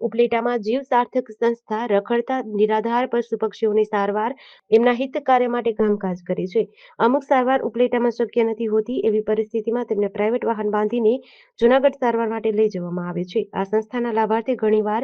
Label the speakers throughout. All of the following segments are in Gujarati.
Speaker 1: ઉપલેટામાં જીવ સાર્થક સંસ્થા રખડતા, નિરાધાર પશુ પક્ષીઓની સારવાર, એમના હિત કાર્ય માટે કામકાજ કરે છે. અમુક સારવાર ઉપલેટામાં શક્ય નથી હોતી એવી પરિસ્થિતિમાં તેમને પ્રાઇવેટ વાહન બાંધીને જુનાગઢ સારવાર માટે લઈ જવામાં આવે છે. આ સંસ્થાના લાભાર્થી ઘણીવાર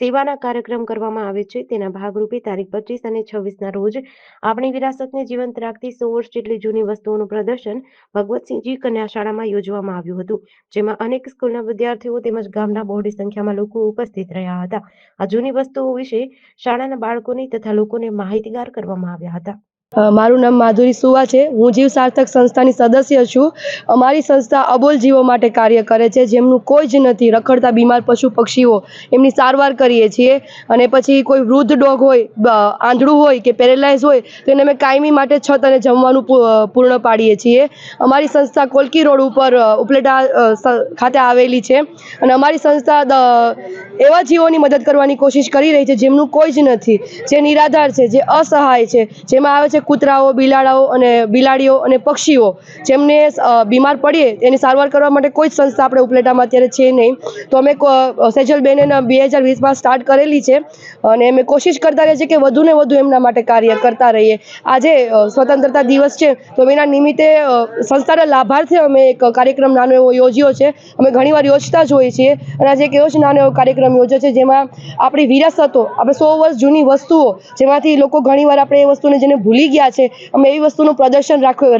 Speaker 1: સેવાના કાર્યક્રમ કરવામાં આવે છે. તેના ભાગરૂપે તારીખ પચીસ અને છવ્વીસના રોજ આપણી વિરાસતને જીવંત રાખતી સો વર્ષ જેટલી જૂની વસ્તુઓનું પ્રદર્શન ભગવતસિંહજી કન્યા શાળામાં યોજવામાં આવ્યું હતું. જેમાં અનેક સ્કૂલના વિદ્યાર્થીઓ તેમજ ગામના બહોળી સંખ્યામાં લોકો ઉપસ્થિત રહ્યા હતા. આ જૂની વસ્તુઓ વિશે શાળાના બાળકોને તથા લોકોને માહિતગાર કરવામાં આવ્યા હતા.
Speaker 2: મારું નામ માધુરી સુવા છે. હું જીવ સાર્થક સંસ્થાની સદસ્ય છું. અમારી સંસ્થા અબોલ જીવો માટે કાર્ય કરે છે. જેમનું કોઈ જ નથી. રખડતા બીમાર પશુ પક્ષીઓ એમની સારવાર કરીએ છીએ. અને પછી કોઈ વૃદ્ધ ડોગ હોય આંધળું હોય કે પેરેલાઇઝ હોય, તો એને અમે કાયમી માટે છત અને જમવાનું પૂર્ણ પાડીએ છીએ. અમારી સંસ્થા કોલકી રોડ ઉપર ઉપલેટા ખાતે આવેલી છે. અને અમારી સંસ્થા એવા જીવોની મદદ કરવાની કોશિશ કરી રહી છે જેમનું કોઈ જ નથી. જે નિરાધાર છે, જે અસહાય છે, જેમાં આવે છે કૂતરાઓ, બિલાડાઓ અને બિલાડીઓ અને પક્ષીઓ. જેમને બીમાર પડીએ એની સારવાર કરવા માટે કોઈ જ સંસ્થા આપણે ઉપલેટામાં અત્યારે છે નહીં. તો અમે સેજલબેન બે હજાર વીસમાં સ્ટાર્ટ કરેલી છે અને અમે કોશિશ કરતા રહીએ છીએ કે વધુ ને વધુ એમના માટે કાર્ય કરતા રહીએ. આજે સ્વતંત્રતા દિવસ છે તો એના નિમિત્તે સંસ્થાના લાભાર્થે અમે એક કાર્યક્રમ નાનો એવો યોજ્યો છે. અમે ઘણીવાર યોજતા જ હોઈએ છીએ અને આજે એક એવો જ નાનો એવો કાર્યક્રમ યોજ્યો છે જેમાં આપણી વિરાસતો, આપણે સો વર્ષ જૂની વસ્તુઓ, જેમાંથી લોકો ઘણીવાર આપણે એ વસ્તુને જેને ભૂલી ગયા છે. અમે એવી વસ્તુનું પ્રદર્શન રાખ્યું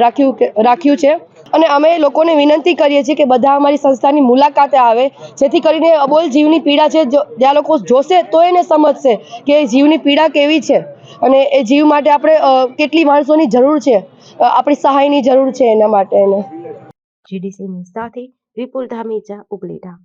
Speaker 2: રાખ્યું છે. અને અમે લોકોને વિનંતી કરીએ છીએ કે બધા અમારી સંસ્થાની મુલાકાતે આવે. જેથી કરીને અબોલ જીવની પીડા છે જ્યાં લોકો જોશે તો એને સમજશે કે જીવની પીડા કેવી છે. અને એ જીવ માટે આપણે કેટલી માણસોની જરૂર છે. આપણી સહાયની જરૂર છે એના માટે એને.
Speaker 1: જીડીસી ન્યૂઝ સાથે વિપુલ ધામેચા ઉપલેટા